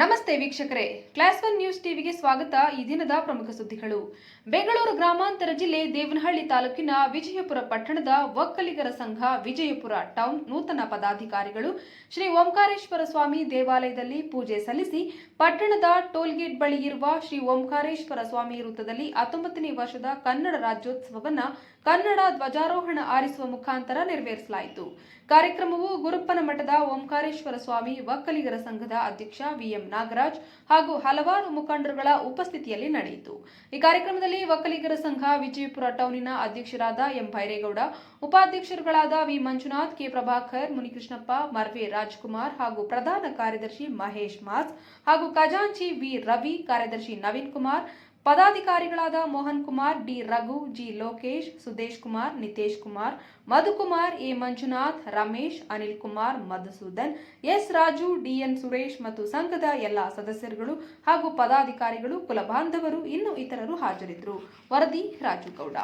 ನಮಸ್ತೆ ವೀಕ್ಷಕರೇ. Class one news ಟಿವಿಗೆ ಸ್ವಾಗತ. ಈ ದಿನದ ಪ್ರಮುಖ ಸುದ್ದಿಗಳು. ಬೆಂಗಳೂರು ಗ್ರಾಮಾಂತರ ಜಿಲ್ಲೆ ದೇವನಹಳ್ಳಿ ತಾಲೂಕಿನ ವಿಜಯಪುರ ಪಟ್ಟಣದ ಒಕ್ಕಲಿಗರ ಸಂಘ ವಿಜಯಪುರ ಟೌನ್ ನೂತನ ಪದಾಧಿಕಾರಿಗಳು ಶ್ರೀ ಓಂಕಾರೇಶ್ವರ ಸ್ವಾಮಿ ದೇವಾಲಯದಲ್ಲಿ ಪೂಜೆ ಸಲ್ಲಿಸಿ ಪಟ್ಟಣದ ಟೋಲ್ಗೇಟ್ ಬಳಿ ಇರುವ ಶ್ರೀ ಓಂಕಾರೇಶ್ವರ ಸ್ವಾಮಿ ವೃತ್ತದಲ್ಲಿ ಹತ್ತೊಂಬತ್ತನೇ ವರ್ಷದ ಕನ್ನಡ ರಾಜ್ಯೋತ್ಸವವನ್ನ ಕನ್ನಡ ಧ್ವಜಾರೋಹಣ ಆರಿಸುವ ಮುಖಾಂತರ ನೆರವೇರಿಸಲಾಯಿತು. ಕಾರ್ಯಕ್ರಮವು ಗುರುಪ್ಪನ ಮಠದ ಓಂಕಾರೇಶ್ವರ ಸ್ವಾಮಿ ಒಕ್ಕಲಿಗರ ಸಂಘದ ಅಧ್ಯಕ್ಷ ವಿಎಂ ನಾಗರಾಜ್ ಹಾಗೂ ಹಲವಾರು ಮುಖಂಡರುಗಳ ಉಪಸ್ಥಿತಿಯಲ್ಲಿ ನಡೆಯಿತು. ಈ ಕಾರ್ಯಕ್ರಮದಲ್ಲಿ ಒಕ್ಕಲಿಗರ ಸಂಘ ವಿಜಯಪುರ ಟೌನಿನ ಅಧ್ಯಕ್ಷರಾದ ಎಂ ಭೈರೇಗೌಡ, ಉಪಾಧ್ಯಕ್ಷರುಗಳಾದ ವಿ ಮಂಜುನಾಥ್, ಕೆ ಪ್ರಭಾಕರ್, ಮುನಿಕೃಷ್ಣಪ್ಪ, ಮರ್ವೆ ರಾಜ್ಕುಮಾರ್ ಹಾಗೂ ಪ್ರಧಾನ ಕಾರ್ಯದರ್ಶಿ ಮಹೇಶ್ ಮಾಸ್ ಹಾಗೂ ಖಜಾಂಚಿ ವಿ ರವಿ, ಕಾರ್ಯದರ್ಶಿ Naveen Kumar ಪದಾಧಿಕಾರಿಗಳಾದ Mohan Kumar, D Raghu, G Lokesh, Sudesh Kumar, Nitesh Kumar Madhukumar A Manjunath, Ramesh, Anil Kumar, Madhusudan, S Raju DN Suresh ಮತ್ತು ಸಂಘದ ಎಲ್ಲ ಸದಸ್ಯರುಗಳು ಹಾಗೂ ಪದಾಧಿಕಾರಿಗಳು, ಕುಲಬಾಂಧವರು ಇನ್ನು ಇತರರು ಹಾಜರಿದ್ದರು. ವರದಿ ರಾಜು ಗೌಡ